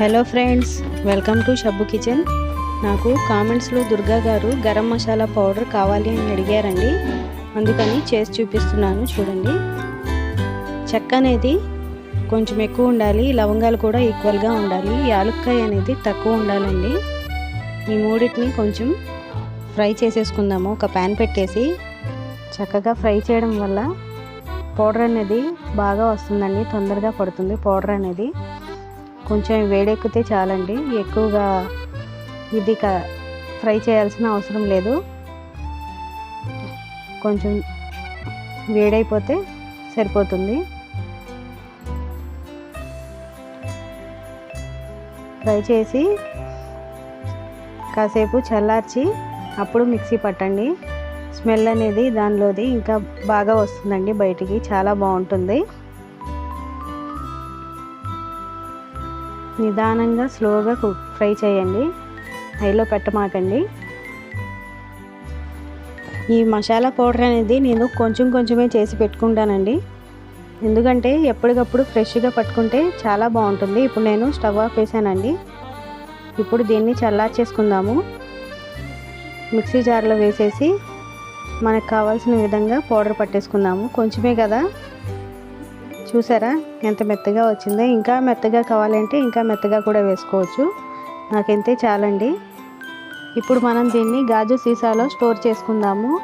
Hello friends welcome to Shabbu kitchen నాకు కామెంట్స్లో దుర్గా గారు గరం మసాలా పౌడర్ కావాలి అని అడిగారండి. అందుకని చేసి చూపిస్తున్నాను చూడండి. చెక్క అనేది కొంచెం ఎక్కువ ఉండాలి. లవంగాలు కూడా ఈక్వల్గా ఉండాలి. యాలుక్కాయ అనేది తక్కువ ఉండాలండి. ఈ మూడింటిని కొంచెం ఫ్రై చేసేసుకుందాము. ఒక ప్యాన్ పెట్టేసి చక్కగా ఫ్రై చేయడం వల్ల పౌడర్ అనేది బాగా వస్తుందండి. తొందరగా పడుతుంది పౌడర్ అనేది. కొంచెం వేడెక్కితే చాలండి. ఎక్కువగా ఇది క ఫ్రై చేయాల్సిన అవసరం లేదు. కొంచెం వేడైపోతే సరిపోతుంది. ఫ్రై చేసి కాసేపు చల్లార్చి అప్పుడు మిక్సీ పట్టండి. స్మెల్ అనేది దానిలోది ఇంకా బాగా వస్తుందండి బయటికి. చాలా బాగుంటుంది. నిదానంగా స్లోగా కుక్ ఫ్రై చేయండి. హైలో పెట్టమాకండి. ఈ మసాలా పౌడర్ అనేది నేను కొంచెం కొంచెమే చేసి పెట్టుకుంటానండి. ఎందుకంటే ఎప్పటికప్పుడు ఫ్రెష్గా పట్టుకుంటే చాలా బాగుంటుంది. ఇప్పుడు నేను స్టవ్ ఆఫ్ వేసానండి ఇప్పుడు దీన్ని చల్లార్చేసుకుందాము. మిక్సీ జార్లో వేసేసి మనకు కావాల్సిన విధంగా పౌడర్ పట్టేసుకుందాము. కొంచెమే కదా. చూసారా? ఎంత మెత్తగా వచ్చిందో. ఇంకా మెత్తగా కావాలంటే ఇంకా మెత్తగా కూడా వేసుకోవచ్చు. నాకెంతే చాలండి. ఇప్పుడు మనం దీన్ని గాజు సీసాలో స్టోర్ చేసుకుందాము.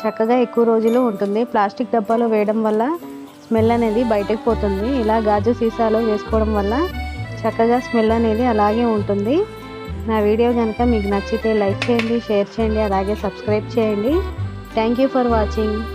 చక్కగా ఎక్కువ రోజులు ఉంటుంది. ప్లాస్టిక్ డబ్బాలో వేయడం వల్ల స్మెల్ అనేది బయటకు పోతుంది. ఇలా గాజు సీసాలో వేసుకోవడం వల్ల చక్కగా స్మెల్ అనేది అలాగే ఉంటుంది. నా వీడియో కనుక మీకు నచ్చితే లైక్ చేయండి షేర్ చేయండి అలాగే సబ్స్క్రైబ్ చేయండి. Thank you for watching.